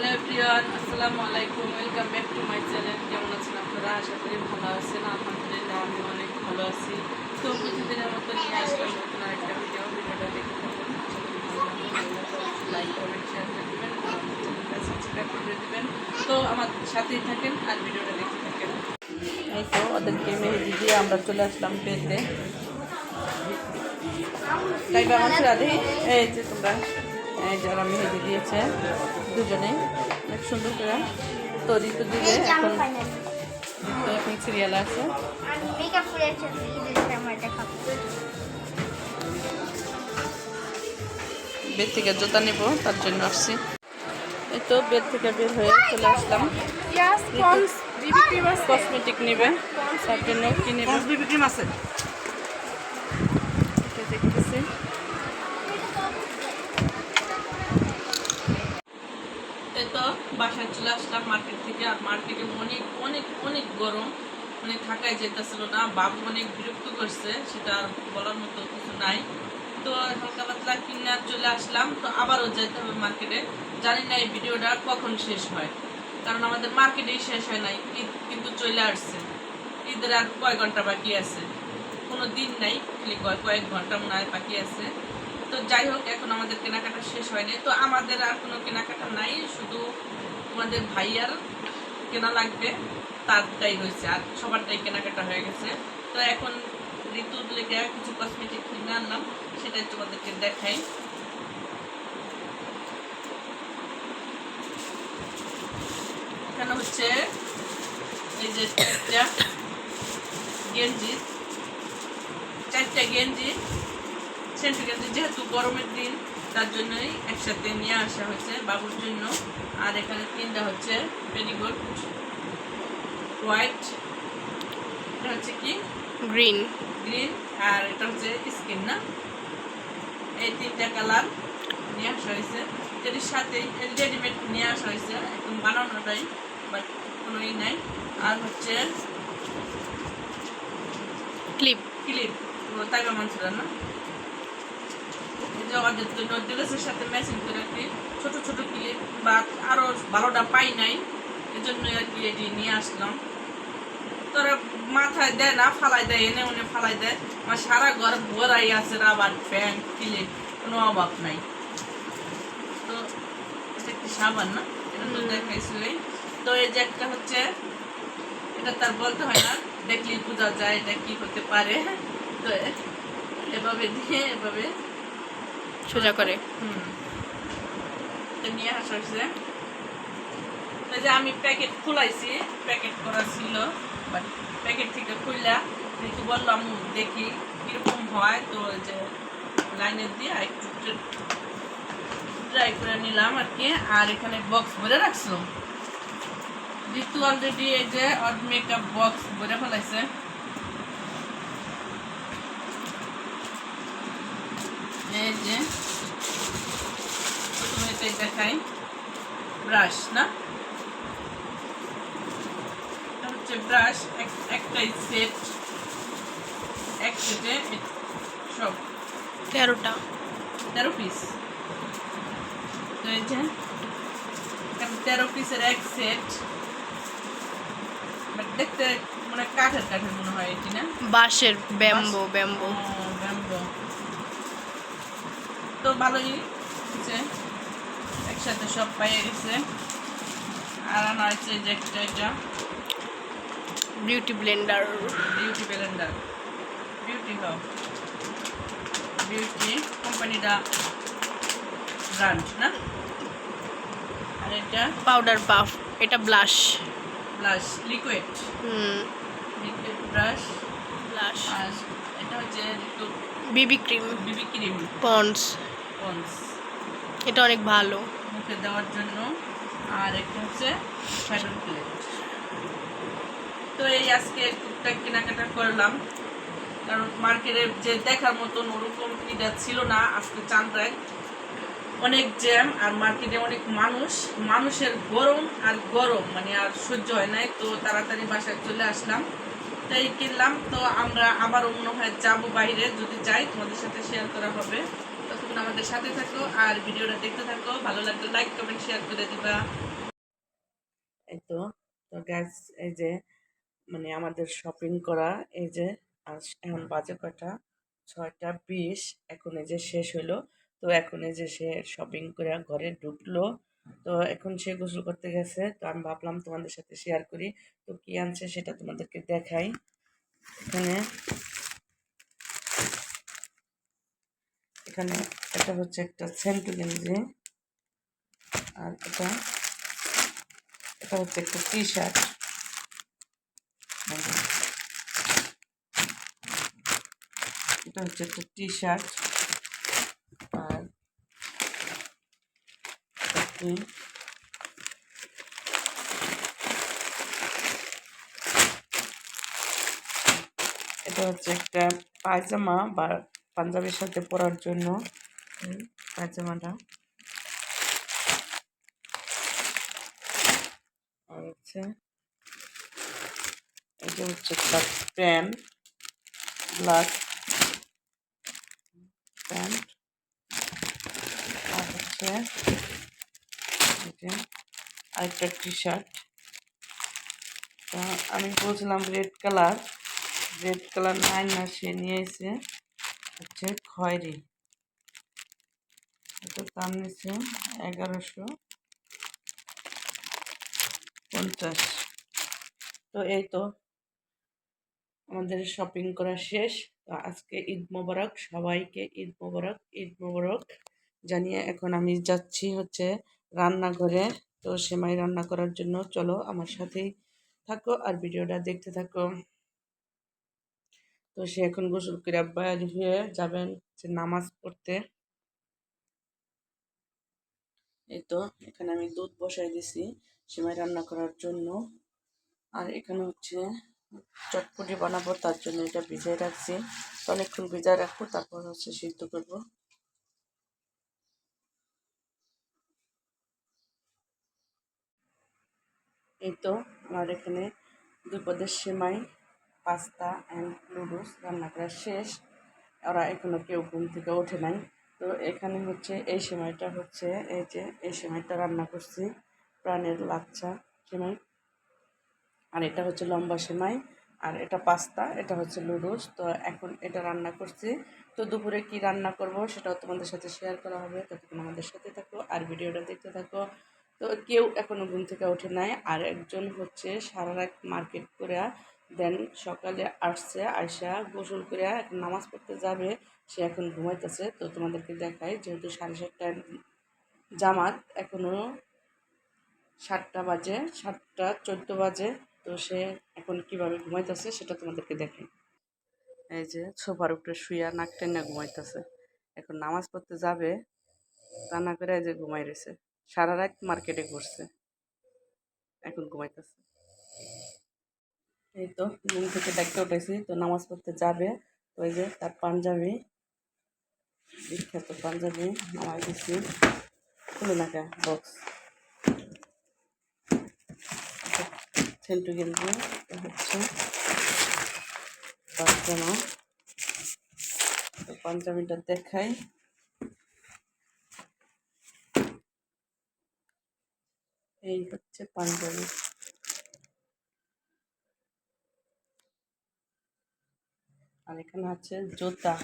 Hello everyone আসসালামু আলাইকুম, welcome back to my channel. কেমন আছেন আপনারা? আশা করি ভালো আছেন। আলহামদুলিল্লাহ, আমি অনেক ভালো আছি। তো প্রতিদিনের মতো নিয়ে আসলাম নতুন আরেকটা ভিডিও ভিডিওটা দেখে থাকুন। লাইক কমেন্ট শেয়ার করে দেবেন। তো আমার সাথেই থাকেন আর ভিডিওটা দেখতে থাকেন। এই তো ওদেরকে মেহেদি দিয়ে আমরা চলে আসলাম বেঁধে তাই আমার রাধে এই যে তোমরা। যারা মেহেদি দিয়েছে দুজনে। অনেক সুন্দর করে তো ঋতু দিবে এখন ঋতু এখন সিরিয়াল আছে। বেড থেকে জুতা নিব তার জন্য আসছি। এই তো বেড থেকে বের হয়ে চলে আসলাম। কসমেটিক নিবে তার জন্য কি নেবে? বিবি ক্রিম আছে এটা দেখতেছি এই তো বাসায় চলে আসলাম মার্কেট থেকে আর মার্কেটে অনেক অনেক অনেক গরম। মানে থাকাই যেতেছিল না, বাবু অনেক বিরক্ত করছে, সেটা আর বলার মতো কিছু নাই। তো হালকা পাতলা কিনে আর চলে আসলাম, তো আবারও যেতে হবে মার্কেটে জানি না এই ভিডিওটা কখন শেষ হয়, কারণ আমাদের মার্কেটেই শেষ হয় নাই, ঈদ কিন্তু চলে আসছে। ঈদের আর কয় ঘণ্টা বাকি আছে? কোনো দিন নাই, খালি কয়, কয়েক ঘণ্টা মনে হয় বাকি আছে। তো যাই হোক, এখন আমাদের কেনাকাটা শেষ হয়নি। তো আমাদের আর কোনো কেনাকাটা নাই, শুধু আমাদের ভাইয়ার কেনা লাগবে, তারটাই রয়েছে। আর সবারটাই কেনাকাটা হয়ে গেছে। তো এখন ঋতুর লেগে কিছু কসমেটিক কিনে আনলাম, সেটাই তোমাদেরকে দেখাই। এখানে হচ্ছে এই যে চারটা গেঞ্জি। চারটা গেঞ্জি, সেন্টু গেঞ্জি, যেহেতু গরমের দিন তার জন্যই একসাথে নিয়ে আসা হয়েছে বাবুর জন্য। আর এখানে তিনটা হচ্ছে পেরিগোট হোয়াইট এটা হচ্ছে কি? গ্রিন। গ্রিন আর এটা হচ্ছে স্কিন না? এই তিনটা কালার নিয়ে আসা হয়েছে। এটির সাথে রেডিমেড নিয়ে আসা হয়েছে একদম বানানোটাই বাট কোনো ই নাই। আর হচ্ছে ক্লিপ। ক্লিপ তাইবা মানছিল না? যে জন্য ড্রেসের সাথে ম্যাচিং করে কি। ছোট ছোট ক্লিপ বা আরও ভালোটা পাই নাই এই জন্য আর কি এটি নিয়ে আসলাম। তোরা মাথায় দেয় না, ফালাই দেয়, এনে ওনে ফালাই দেয়। আমার সারা ঘর ভরাই আছে, রাবার ফ্যান ক্লিপ কোনো অভাব নাই। তো এটা একটি সাবান না? এটা তো দেখাইছিলই। তো এই যে একটা হচ্ছে, এটা তার বলতে হয় না, দেখলেই বোঝা যায় এটা কি হতে পারে। তো এভাবে দিয়ে, এভাবে সোজা করে। নিয়ে আসা হয়েছে। যে আমি প্যাকেট খুলাইছি প্যাকেট করা ছিল বাট প্যাকেট থেকে খুললা একটু বললাম দেখি কীরকম হয় তো যে লাইনে দিয়ে একটু ট্রাই করে নিলাম আর কি আর এখানে বক্স ভরে রাখছো ঋতু অলরেডি এই যে ওর মেকআপ বক্স ভরে ফেলাইছে। এই যে প্রথমে এটাই দেখাই। ব্রাশ না? হচ্ছে ব্রাশ একটাই সেট এক সেটে সব। তেরোটা। তেরো পিস তো এই যে তেরো পিসের এক সেট বাট দেখতে মানে কাঠের কাঠের মনে হয় এটি না? বাঁশের ব্যাম্বো ব্যাম্বো। তো ভালোই হচ্ছে একসাথে সব পাইয়ে গেছে। আর আনা হয়েছে যে একটা এটা। Beauty blender beauty blender beauty how beauty কোম্পানিটা ব্র্যান্ড না? আর এটা পাউডার পাফ এটা blush blush liquid hmm. Liquid brush blush আর এটা হচ্ছে বিবি ক্রিম বিবি ক্রিম পন্ডস পন্স এটা অনেক ভালো। মুখে দেওয়ার জন্য। আর একটা হচ্ছে প্লেট তো এই আজকে টুকটাক কেনাকাটা করলাম। কারণ মার্কেটে যে দেখার মতন ওরকম এটা ছিল না আজকে চান্দ্রায় অনেক জ্যাম আর মার্কেটে অনেক মানুষ। মানুষের গরম আর গরম মানে আর সহ্য হয় নাই। তো তাড়াতাড়ি বাসায় চলে আসলাম। তাই কিনলাম। তো আমরা আবার অন্য হয় যাব বাইরে। যদি যাই তোমাদের সাথে শেয়ার করা হবে। আমাদের সাথে থাকো আর ভিডিওটা দেখতে থাকো। ভালো লাগলে লাইক কমেন্ট শেয়ার করে দিবা। এই তো তো গ্যাস এই যে মানে আমাদের শপিং করা, এই যে এখন বাজে কটা? ছয়টা বিশ, এখন এই যে শেষ হলো তো এখন এই যে সে শপিং করে ঘরে ঢুকলো। তো এখন সে গোসল করতে গেছে। তো আমি ভাবলাম তোমাদের সাথে শেয়ার করি। তো কি আনছে সেটা তোমাদেরকে দেখাই। এখানে এখানে এটা হচ্ছে একটা সেন্টু গেঞ্জি আর এটা এটা হচ্ছে একটা টি শার্ট এটা হচ্ছে একটা টি শার্ট আর এটা হচ্ছে একটা পায়জামা বা পাঞ্জাবির সাথে পরার জন্য। এই পায়জামাটা আর হচ্ছে এটা হচ্ছে প্যান্ট ব্ল্যাক প্যান্ট, আর হচ্ছে এটা আরেকটা টি শার্ট আমি বলছিলাম রেড কালার রেড কালার নাই না সে নিয়ে এসে হচ্ছে খয়েরি। এগারোশো পঞ্চাশ। তো এই তো আমাদের শপিং করা শেষ। তো আজকে ঈদ মোবারক, সবাইকে ঈদ মোবারক ঈদ মোবারক জানিয়ে এখন আমি যাচ্ছি হচ্ছে রান্নাঘরে। তো সেমাই রান্না করার জন্য চলো আমার সাথেই থাকো আর ভিডিওটা দেখতে থাকো। তো সে এখন গোসল করে হয়ে যাবেন যে নামাজ পড়তে। এই তো, এখানে আমি দুধ বসাই দিছি, সেমাই রান্না করার জন্য। আর এখানে হচ্ছে চটপটি বানাবো, তার জন্য এটা ভিজিয়ে রাখছি। অনেকক্ষণ ভিজায় রাখব, তারপর হচ্ছে সিদ্ধ করব। এই তো, আমার এখানে দুই পদের সেমাই, পাস্তা অ্যান্ড নুডলস রান্না করা শেষ। ওরা এখনও কেউ ঘুম থেকে ওঠে নাই। তো এখানে হচ্ছে এই সেমাইটা হচ্ছে এই যে এই সেমাইটা রান্না করছি, প্রাণের লাচ্চা সেমাই। আর এটা হচ্ছে লম্বা সেমাই, আর এটা পাস্তা, এটা হচ্ছে লুডুস তো এখন এটা রান্না করছি। তো দুপুরে কি রান্না করব সেটাও তোমাদের সাথে শেয়ার করা হবে। ততক্ষণ আমাদের সাথে থাকো আর ভিডিওটা দেখতে থাকো। তো কেউ এখনও ঘুম থেকে ওঠে নাই। আর একজন হচ্ছে সারা রাত মার্কেট করে দেন সকালে আসছে আয়সা গোসল করে এখন নামাজ পড়তে যাবে। সে এখন ঘুমাইতেছে। তো তোমাদেরকে দেখাই, যেহেতু সাড়ে সাতটায় জামাত, এখনও সাতটা বাজে, সাতটা চোদ্দ বাজে। তো সে এখন কীভাবে ঘুমাইতেছে সেটা তোমাদেরকে দেখে এই যে সোফার উপরে শুয়া নাক টেনে ঘুমাইতেছে। এখন নামাজ পড়তে যাবে তা না করে এই যে ঘুমাই রয়েছে। সারা রাত মার্কেটে ঘুরছে। এখন ঘুমাইতেছে। এই তো ঘুম থেকে দেখতে উঠেছি, তো নামাজ পড়তে যাবে, তো যে তার পাঞ্জাবি, বিখ্যাত পাঞ্জাবি নামাজ দিছি, খুলে নাকা বক্স সেন্টু গেঞ্জি হচ্ছে তো পাঞ্জাবিটা দেখাই। এই হচ্ছে পাঞ্জাবি। এখানে আছে জুতা,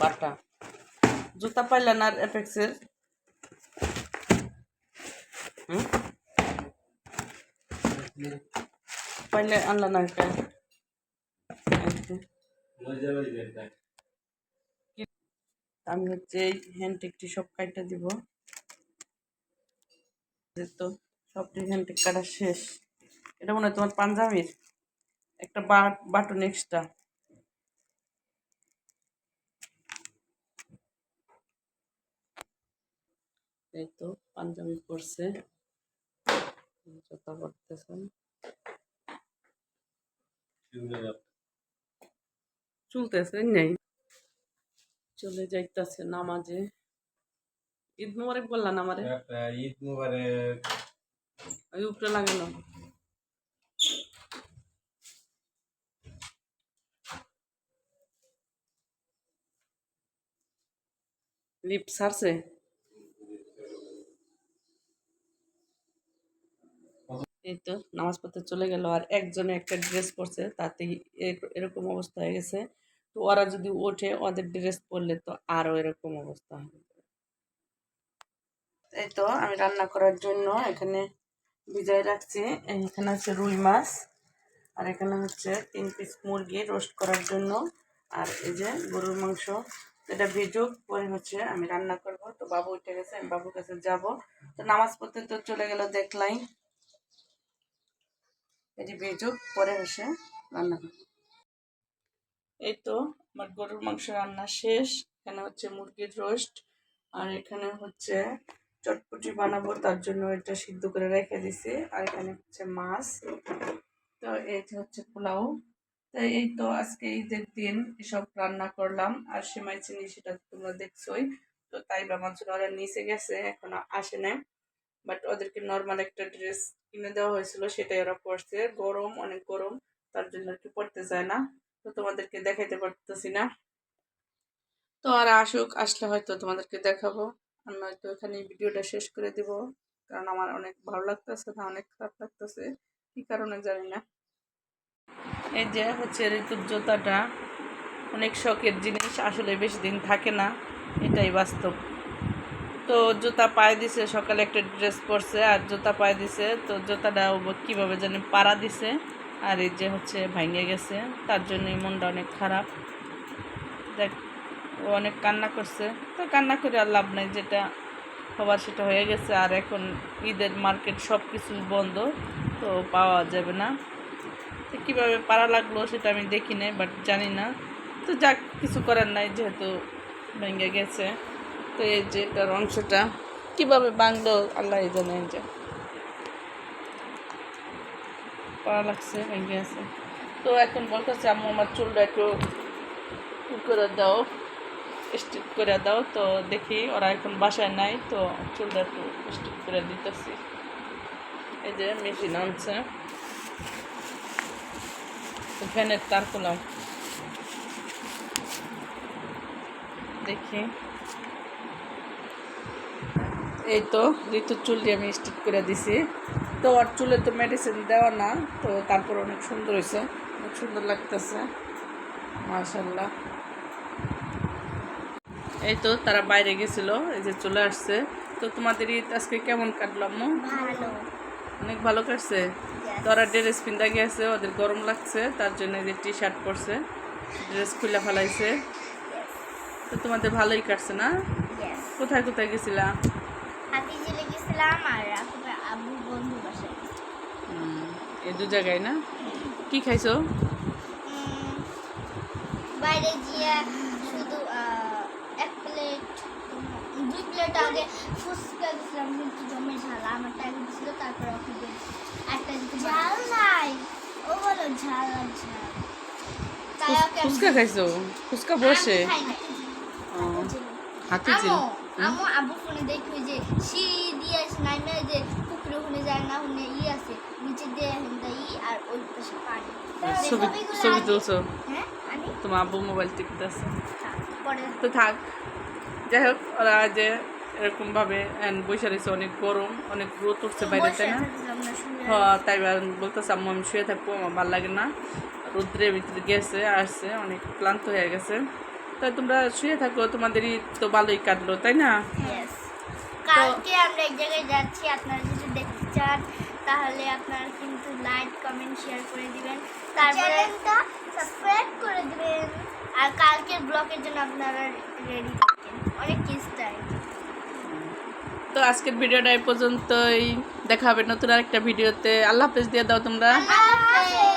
বাটা। জুতা পাইলেন আর এফেক্সের পাইলে আনলা না একটা। আমি হচ্ছে এই হ্যান্ডটেকটি সব কাটটা দিব। তো সবটি হ্যান্ডটেক কাটা শেষ। এটা মনে হয় তোমার পাঞ্জাবির? একটা বাটন এক্সট্রা এই তো পাঞ্জাবি পরছে। জুতা পরতেছেন চলতেছে নেই। চলে যাইতেছে নামাজে। ঈদ মোবারক বললাম আমারে। ঈদ মুবারক। ওই উপরে লাগানো লিফট ছাড়ছে এই তো নামাজ পড়তে চলে গেল। আর একজনে একটা ড্রেস পরছে, তাতেই এ- এরকম অবস্থা হয়ে গেছে। তো ওরা যদি ওঠে, ওদের ড্রেস পরলে তো আরও এরকম অবস্থা হবে। এই তো আমি রান্না করার জন্য এখানে ভিজাই রাখছি। এখানে হচ্ছে রুই মাছ, আর এখানে হচ্ছে তিন পিস মুরগি রোস্ট করার জন্য। আর এই যে গরুর মাংস, এটা ভিজুক, পরে হচ্ছে আমি রান্না করব। তো বাবু উঠে গেছে, আমি বাবুর কাছে যাব। তো নামাজ পড়তে তো চলে গেল দেখলাই এটি ভিজুক পরে হচ্ছে রান্না করব। এই তো আমার গরুর মাংস রান্না শেষ। এখানে হচ্ছে মুরগির রোস্ট আর এখানে হচ্ছে চটপটি বানাবো, তার জন্য এটা সিদ্ধ করে রেখে দিছি। আর এখানে হচ্ছে মাছ। তো এই হচ্ছে পোলাও। তো এই তো আজকে ঈদের দিন এসব রান্না করলাম। আর সেমাই চিনি সেটা তোমরা দেখছোই। তো তাই বা মাছ ওরা নিচে গেছে, এখনও আসে নাই। বাট ওদেরকে নর্মাল একটা ড্রেস কিনে দেওয়া হয়েছিল, সেটাই ওরা পরছে। গরম, অনেক গরম, তার জন্য কি পড়তে চায় না। তো তোমাদেরকে দেখাইতে পারতেছি না। তো আর আসুক, আসলে হয়তো তোমাদেরকে দেখাবো। আমি হয়তো এখানে ভিডিওটা শেষ করে দিব, কারণ আমার অনেক ভালো লাগতেছে না, অনেক খারাপ লাগতেছে। কি কারণে জানি না। এই যে হচ্ছে ঋতুর জুতাটা, অনেক শখের জিনিস, আসলে বেশি দিন থাকে না। এটাই বাস্তব। তো জুতা পায়ে দিছে, সকালে একটা ড্রেস পরছে আর জুতা পায়ে দিছে। তো জুতাটা কীভাবে জানি পাড়া দিছে আর এই যে হচ্ছে ভাঙে গেছে। তার জন্যই মনটা অনেক খারাপ। দেখ, ও অনেক কান্না করছে। তো কান্না করে আর লাভ নাই, যেটা হবার সেটা হয়ে গেছে। আর এখন ঈদের মার্কেট সব কিছু বন্ধ, তো পাওয়া যাবে না। তো কীভাবে পারা লাগল সেটা আমি দেখি নাই, বাট জানি না। তো যাক, কিছু করার নাই, যেহেতু ভেঙে গেছে। তো এই যে এটার অংশটা কীভাবে বাংলো আল্লাহ জানে যে পাড়া লাগছে, ভেঙে গেছে তো এখন বলতেছে, আম্মু, আমার চুলটা একটু করে দাও স্টিচ করে দাও। তো দেখি ওরা এখন বাসায় নাই, তো চুলটা একটু স্টিচ করে দিতেছি। এই যে মেশিন আনছে। ফ্যানের তার করলাম দেখি। এই তো ঋতুর চুল দিয়ে আমি স্টিক করে দিছি। তো ওর চুলে তো মেডিসিন দেওয়া না তো তারপর অনেক সুন্দর হয়েছে। অনেক সুন্দর লাগতেছে মাশাল্লাহ এই তো তারা বাইরে গেছিল এই যে চলে আসছে। তো তোমাদের ঈদ আজকে কেমন কাটলাম অনেক ভালো কাটছে? তো ওরা ড্রেস পিন্দা গেছে ওদের গরম লাগছে তার জন্য এই যে টি শার্ট পরছে ড্রেস খুলে ফেলাইছে। তো তোমাদের ভালোই কাটছে না? কোথায় কোথায় গেছিলা? হাতি জেলে গেছিলাম আর রাখবে আবু বন্ধু বাসায় এই দু জায়গায় না? কি খাইছো? বাইরে গিয়ে শুধু এক প্লেট দুই প্লেট আগে ফুচকা দিয়েছিলাম কিন্তু জমে ঝাল আমারটা আগে দিছিল তারপরে ওকে একটা ঝাল নাই। ও বলো ঝাল আর ঝাল। ফুচকা খাইছো? ফুচকা বসে? হাতি ছিল আমো আমো আবু ফোনে দেখি যে সিঁড়ি দিয়ে নাইমে যে পুকুরে ওখানে যায় না ওখানে ই আছে নিচে দিয়ে হেন্দা ই আর ওই পাশে পানি। ছবি ছবি তুলছো? হ্যাঁ তোমার আব্বু মোবাইল তো থাক। যাই হোক ওরা যে এরকম ভাবে বসে রয়েছে অনেক গরম অনেক রোদ উঠছে বাইরে তাই না? হ্যাঁ তাই বলতেছে আম্মু আমি শুয়ে থাকব আমার ভালো লাগে না। রৌদ্রের ভিতরে গেছে আসছে অনেক ক্লান্ত হয়ে গেছে। তাই তোমরা শুয়ে থাকো তোমাদেরই তো ভালোই কাটলো তাই না. কালকে আমরা এক জায়গায় যাচ্ছি আপনারা যদি দেখতে চান তাহলে আপনারা কিন্তু লাইক কমেন্ট শেয়ার করে দিবেন। তারপরে সাবস্ক্রাইব করে দিবেন। আর কালকের ব্লগের জন্য আপনারা রেডি থাকেন অনেক কিস চাই তো আজকের ভিডিওটা এই পর্যন্তই। দেখা হবে নতুন আরেকটা ভিডিওতে। আল্লাহ হাফেজ দিয়ে দাও তোমরা। আল্লাহ